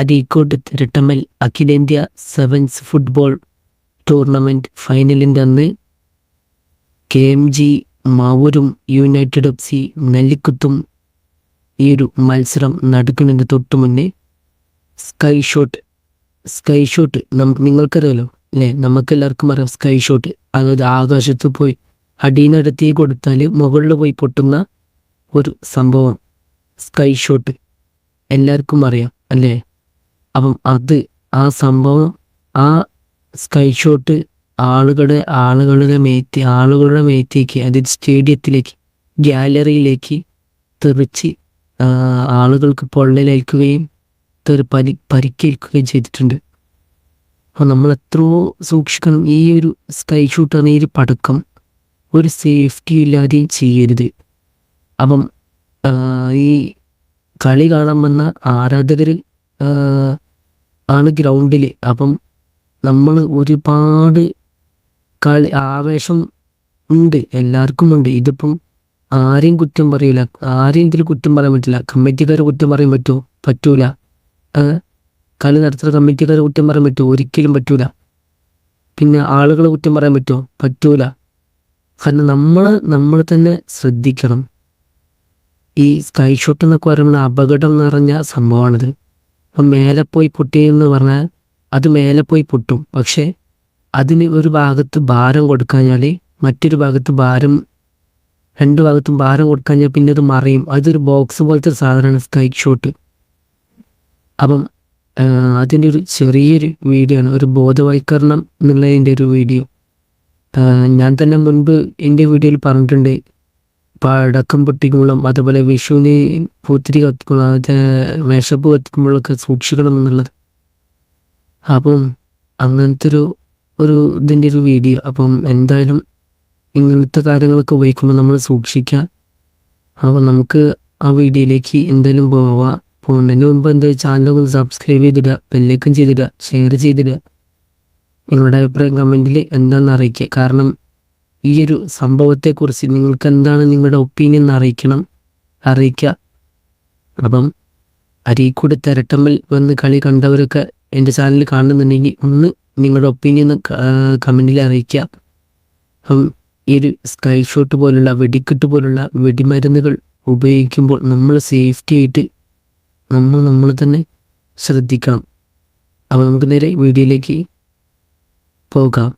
അരീക്കോട് തിരട്ടമ്മൽ അഖിലേന്ത്യാ sevens football tournament ഫൈനലിന്റെ അന്ന് കെ എം ജി മാവൂരും യുണൈറ്റഡ് എഫ് സി നെല്ലിക്കുത്തും ഈ ഒരു മത്സരം നടക്കുന്നതിന് തൊട്ട് മുന്നേ സ്കൈ ഷോട്ട് സ്കൈ ഷോട്ട് നമുക്ക് നിങ്ങൾക്കറിയാലോ അല്ലേ? നമുക്കെല്ലാവർക്കും അറിയാം സ്കൈ ഷോട്ട്. അതായത് ആകാശത്ത് പോയി അടിയിനടുത്തി കൊടുത്താൽ മുകളിൽ പോയി പൊട്ടുന്ന ഒരു സംഭവം സ്കൈ ഷോട്ട്. എല്ലാവർക്കും അറിയാം അല്ലേ? അപ്പം അത് ആ സംഭവം ആ സ്കൈഷോട്ട് ആളുകളുടെ ആളുകളുടെ മേത്തി ആളുകളുടെ മേത്തേക്ക് അതായത് സ്റ്റേഡിയത്തിലേക്ക് ഗ്യാലറിയിലേക്ക് തെറിച്ച് ആളുകൾക്ക് പൊള്ളലേൽക്കുകയും തെറി പരി പരിക്കേൽക്കുകയും ചെയ്തിട്ടുണ്ട്. അപ്പോൾ നമ്മൾ എത്രയോ സൂക്ഷിക്കണം ഈ ഒരു സ്കൈ ഷൂട്ട് എന്ന പടക്കം ഒരു സേഫ്റ്റി ഇല്ലാതെയും ചെയ്യരുത്. അപ്പം ഈ കളി കാണാൻ വന്ന ആരാധകർ ആണ് ഗ്രൗണ്ടിൽ അപ്പം നമ്മൾ ഒരുപാട് കളി ആവേശം ഉണ്ട് എല്ലാവർക്കും ഉണ്ട്. ഇതിപ്പം ആരെയും കുറ്റം പറയില്ല ആരെയും ഇതിൽ കുറ്റം പറയാൻ പറ്റില്ല. കമ്മിറ്റിക്കാരെ കുറ്റം പറയാൻ പറ്റുമോ പറ്റൂല. കളി നടത്തുന്ന കമ്മിറ്റിക്കാരെ കുറ്റം പറയാൻ പറ്റുമോ ഒരിക്കലും പറ്റൂല. പിന്നെ ആളുകളെ കുറ്റം പറയാൻ പറ്റുമോ പറ്റൂല. കാരണം നമ്മൾ നമ്മൾ തന്നെ ശ്രദ്ധിക്കണം. ഈ സ്കൈ ഷോട്ട് എന്നൊക്കെ പറയുമ്പോൾ അപകടം നിറഞ്ഞ സംഭവമാണിത്. അപ്പം മേലെ പോയി പൊട്ടിയെന്ന് പറഞ്ഞാൽ അത് മേലെ പോയി പൊട്ടും. പക്ഷേ അതിന് ഒരു ഭാഗത്ത് ഭാരം കൊടുക്കാഞ്ഞാൽ മറ്റൊരു ഭാഗത്ത് ഭാരം രണ്ട് ഭാഗത്തും ഭാരം കൊടുക്കാഞ്ഞാൽ പിന്നെ അത് മറിയും. അതൊരു ബോക്സ് പോലത്തെ സാധനമാണ് സ്കൈക്ക് ഷോട്ട് അപ്പം അതിന്റെ ഒരു ചെറിയൊരു വീഡിയോ ആണ് ഒരു ബോധവൽക്കരണം എന്നുള്ളതിന്റെ ഒരു വീഡിയോ. ഞാൻ തന്നെ മുൻപ് എന്റെ വീഡിയോയിൽ പറഞ്ഞിട്ടുണ്ട് പടക്കം പൊട്ടിക്കുമ്പോഴും അതുപോലെ വിഷുവിന് പൂത്തിരി കത്തിക്കുമ്പോൾ അത് വിഷപ്പ് കത്തിക്കുമ്പോഴൊക്കെ സൂക്ഷിക്കണം എന്നുള്ളത്. അപ്പം അങ്ങനത്തെ ഒരു ഒരു ഇതിന്റെ ഒരു വീഡിയോ. അപ്പം എന്തായാലും ഇങ്ങനത്തെ കാര്യങ്ങളൊക്കെ ഉപയോഗിക്കുമ്പോൾ നമ്മൾ സൂക്ഷിക്കുക അപ്പോൾ നമുക്ക് ആ വീഡിയോയിലേക്ക് എന്തായാലും പോവാം. പോകുന്നതിന് മുമ്പ് എന്താ ചാനൽ സബ്സ്ക്രൈബ് ചെയ്തിടുക ബെല്ലേക്കും ചെയ്തിടുക ഷെയർ ചെയ്തിടുക. നിങ്ങളുടെ അഭിപ്രായം കമന്റിൽ എന്താണെന്ന് അറിയിക്കുക. കാരണം ഈ ഒരു സംഭവത്തെക്കുറിച്ച് നിങ്ങൾക്ക് എന്താണ് നിങ്ങളുടെ ഒപ്പീനിയൻ അറിയിക്കണം? അറിയിക്കുക അപ്പം അരീക്കൂട് തിരട്ടമ്പിൽ വന്ന് കളി കണ്ടവരൊക്കെ എന്റെ ചാനൽ കാണുന്നുണ്ടെങ്കിൽ ഒന്ന് നിങ്ങളുടെ ഒപ്പീനിയൻ കമന്റിൽ അറിയിക്കുക അപ്പം ഈ ഒരു സ്കൈ ഷോട്ട് പോലുള്ള വെടിക്കെട്ട് പോലുള്ള വെടിമരുന്നുകൾ ഉപയോഗിക്കുമ്പോൾ നമ്മൾ സേഫ്റ്റി ആയിട്ട് നമ്മൾ നമ്മൾ തന്നെ ശ്രദ്ധിക്കണം. അപ്പോൾ നമുക്ക് നേരെ വീഡിയോയിലേക്ക് പോകാം.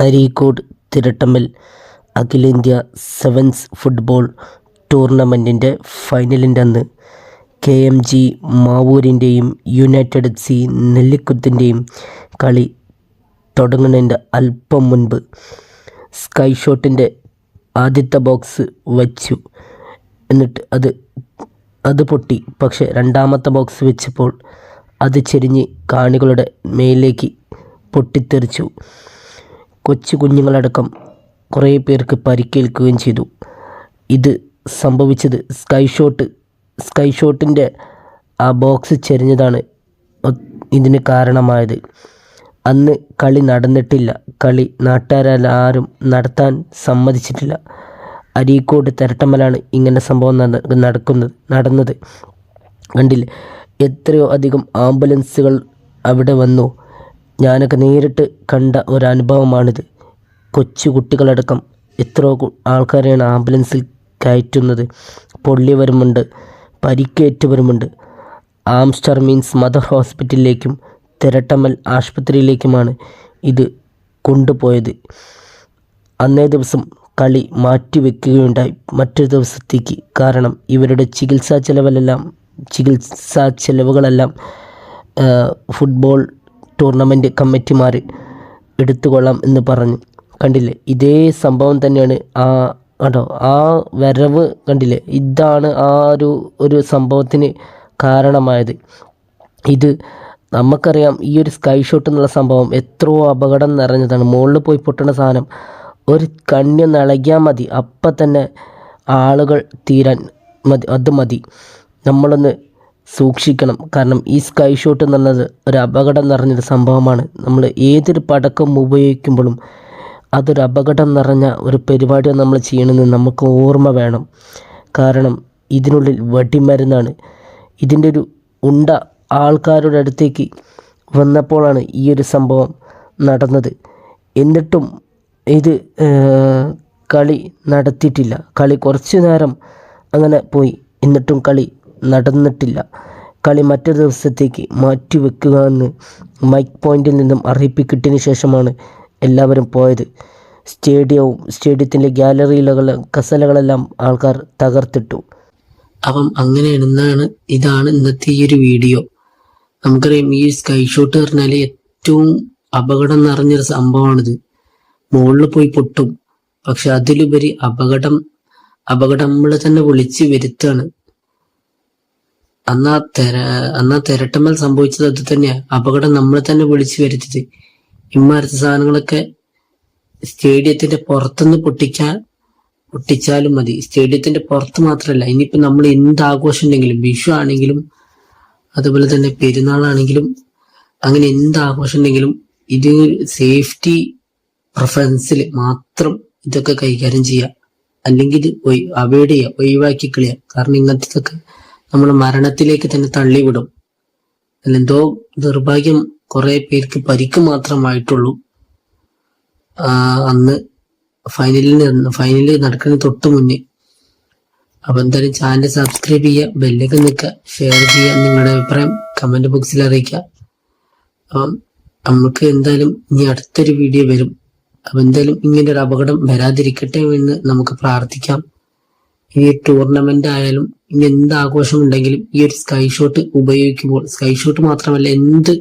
അരീക്കോട് തിരട്ടമ്മൽ അഖിലേന്ത്യാ സെവൻസ് ഫുട്ബോൾ ടൂർണമെന്റിന്റെ ഫൈനലിന്റെ അന്ന് കെ എം ജി മാവൂരിന്റെയും യുണൈറ്റഡ് സി നെല്ലിക്കുത്തിന്റെയും കളി തുടങ്ങുന്നതിന്റെ അല്പം മുൻപ് സ്കൈ ഷോട്ടിന്റെ ആദ്യത്തെ ബോക്സ് വച്ചു. എന്നിട്ട് അത് അത് പൊട്ടി. പക്ഷെ രണ്ടാമത്തെ ബോക്സ് വെച്ചപ്പോൾ അത് ചെരിഞ്ഞ് കാണികളുടെ മേലേക്ക് പൊട്ടിത്തെറിച്ചു. കൊച്ചു കുഞ്ഞുങ്ങളടക്കം കുറേ പേർക്ക് പരിക്കേൽക്കുകയും ചെയ്തു. ഇത് സംഭവിച്ചത് സ്കൈ ഷോട്ട് സ്കൈ ഷോട്ടിന്റെ ആ ബോക്സ് ചെരിഞ്ഞതാണ് ഇതിന് കാരണമായത്. അന്ന് കളി നടന്നിട്ടില്ല. കളി നാട്ടുകാരെല്ലാരും നടത്താൻ സമ്മതിച്ചിട്ടില്ല. അരീക്കോട് തിരട്ടമ്മലാണ് ഇങ്ങനെ സംഭവം നടക്കുന്നത് നടന്നത്. കണ്ടില്ലേ? എത്രയോ അധികം ആംബുലൻസുകൾ അവിടെ വന്നു. ഞാനൊക്കെ നേരിട്ട് കണ്ട ഒരു അനുഭവമാണിത് കൊച്ചു കുട്ടികളടക്കം എത്രയോ ആൾക്കാരെയാണ് ആംബുലൻസിൽ കയറ്റുന്നത്. പൊള്ളി പൊള്ളിയവരുമുണ്ട് പരിക്കേറ്റവരുമുണ്ട്. ആംസ്റ്റർ മീൻസ് മദർ ഹോസ്പിറ്റലിലേക്കും തിരട്ടമ്മൽ ആശുപത്രിയിലേക്കുമാണ് ഇത് കൊണ്ടുപോയത്. അന്നേ ദിവസം കളി മാറ്റിവെക്കുകയുണ്ടായി. മറ്റൊരു ദിവസത്തേക്ക് കാരണം ഇവരുടെ ചികിത്സാ ചെലവിലെല്ലാം ചികിത്സാ ചെലവുകളെല്ലാം ഫുട്ബോൾ ടൂർണമെന്റ് കമ്മിറ്റിമാർ എടുത്തുകൊള്ളാം എന്ന് പറഞ്ഞു. കണ്ടില്ലേ? ഇതേ സംഭവം തന്നെയാണ് ആ കേട്ടോ ആ വരവ് കണ്ടില്ലേ? ഇതാണ് ആ ഒരു ഒരു സംഭവത്തിന് കാരണമായത്. ഇത് നമുക്കറിയാം ഈ ഒരു സ്കൈ ഷോട്ട് എന്നുള്ള സംഭവം എത്രയോ അപകടം നിറഞ്ഞതാണ്. മുകളിൽ പോയി പൊട്ടുന്ന സാധനം ഒരു കണ്ണി ഇളകിയാൽ മതി. അപ്പം തന്നെ ആളുകൾ തീരാൻ മതി അത് മതി. നമ്മളൊന്ന് സൂക്ഷിക്കണം. കാരണം ഈ സ്കൈ ഷോട്ട് എന്നുള്ളത് ഒരു അപകടം നിറഞ്ഞൊരു സംഭവമാണ്. നമ്മൾ ഏതൊരു പടക്കം ഉപയോഗിക്കുമ്പോഴും അതൊരു അപകടം നിറഞ്ഞ ഒരു പരിപാടി നമ്മൾ ചെയ്യണമെന്ന് നമുക്ക് ഓർമ്മ വേണം. കാരണം ഇതിനുള്ളിൽ വെടിമരുന്നാണ്. ഇതിന്റെ ഒരു ഉണ്ട ആൾക്കാരുടെ അടുത്തേക്ക് വന്നപ്പോഴാണ് ഈ ഒരു സംഭവം നടന്നത്. എന്നിട്ടും ഇത് കളി നടത്തിയിട്ടില്ല. കളി കുറച്ചു നേരം അങ്ങനെ പോയി. എന്നിട്ടും കളി നടന്നിട്ടില്ല. കളി മറ്റൊരു ദിവസത്തേക്ക് മാറ്റിവെക്കുക എന്ന് മൈക്ക് പോയിന്റിൽ നിന്നും അറിയിപ്പ് കിട്ടിയതിന് ശേഷമാണ് എല്ലാവരും പോയത്. സ്റ്റേഡിയവും സ്റ്റേഡിയത്തിന്റെ ഗ്യാലറിയിലുള്ള കസലകളെല്ലാം ആൾക്കാർ തകർത്തിട്ടു. അപ്പം അങ്ങനെ അങ്ങനെയാണ് ഇതാണ് ഇന്നത്തെ ഈ ഒരു വീഡിയോ. നമുക്കറിയാം ഈ സ്കൈ ഷോട്ട് പറഞ്ഞാൽ ഏറ്റവും അപകടം നിറഞ്ഞൊരു സംഭവമാണിത്. മുകളിൽ പോയി പൊട്ടും. പക്ഷെ അതിലുപരി അപകടം അപകടം നമ്മൾ തന്നെ വിളിച്ച് വരുത്താണ് അന്നാ തെര ആ തിരട്ടമ്മൽ സംഭവിച്ചത് അത് തന്നെയാ. അപകടം നമ്മളെ തന്നെ വിളിച്ചു വരുത്തിയത്. ഇമ്മാരത്തെ സാധനങ്ങളൊക്കെ സ്റ്റേഡിയത്തിന്റെ പുറത്തുനിന്ന് പൊട്ടിക്കാൻ പൊട്ടിച്ചാലും മതി. സ്റ്റേഡിയത്തിന്റെ പുറത്ത് മാത്രമല്ല ഇനിയിപ്പോ നമ്മൾ എന്ത് ആഘോഷം ഉണ്ടെങ്കിലും വിഷു ആണെങ്കിലും അതുപോലെ തന്നെ പെരുന്നാളാണെങ്കിലും അങ്ങനെ എന്ത് ആഘോഷം ഉണ്ടെങ്കിലും ഇത് സേഫ്റ്റി പ്രിഫറൻസിൽ മാത്രം ഇതൊക്കെ കൈകാര്യം ചെയ്യുക അല്ലെങ്കിൽ ചെയ്യുക ഒഴിവാക്കി കളയുക കാരണം ഇങ്ങനത്തതൊക്കെ നമ്മളെ മരണത്തിലേക്ക് തന്നെ തള്ളിവിടും. അല്ലെന്തോ നിർഭാഗ്യം കുറെ പേർക്ക് പരിക്ക് മാത്രമായിട്ടുള്ളൂ. അന്ന് ഫൈനലിൽ ഫൈനലിൽ നടക്കുന്ന തൊട്ട് മുന്നേ. അപ്പൊ എന്തായാലും ചാനൽ സബ്സ്ക്രൈബ് ചെയ്യുക ബെല്ലൊക്കെ നിൽക്കുക ഷെയർ ചെയ്യുക നിങ്ങളുടെ അഭിപ്രായം കമന്റ് ബോക്സിൽ അറിയിക്കുക. അപ്പം നമുക്ക് എന്തായാലും ഇനി അടുത്തൊരു വീഡിയോ വരും. അപ്പൊ എന്തായാലും ഇങ്ങനെ ഒരു അപകടം വരാതിരിക്കട്ടെ എന്ന് നമുക്ക് പ്രാർത്ഥിക്കാം. ഈ ടൂർണമെന്റ് ആയാലും ഇനി എന്ത് ആഘോഷം ഉണ്ടെങ്കിലും ഈ ഒരു സ്കൈ ഷോട്ട് ഉപയോഗിക്കുമ്പോൾ സ്കൈ ഷോട്ട് മാത്രമല്ല എന്ത്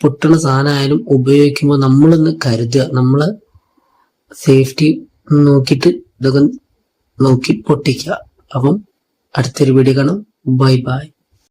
പൊട്ടണ സാധനമായാലും ഉപയോഗിക്കുമ്പോൾ നമ്മളൊന്ന് കരുതുക. നമ്മൾ സേഫ്റ്റി നോക്കിയിട്ട് ഇതൊക്കെ നോക്കി പൊട്ടിക്കുക. അപ്പം അടുത്തൊരു വീഡിയോ കാണാം. Bye bye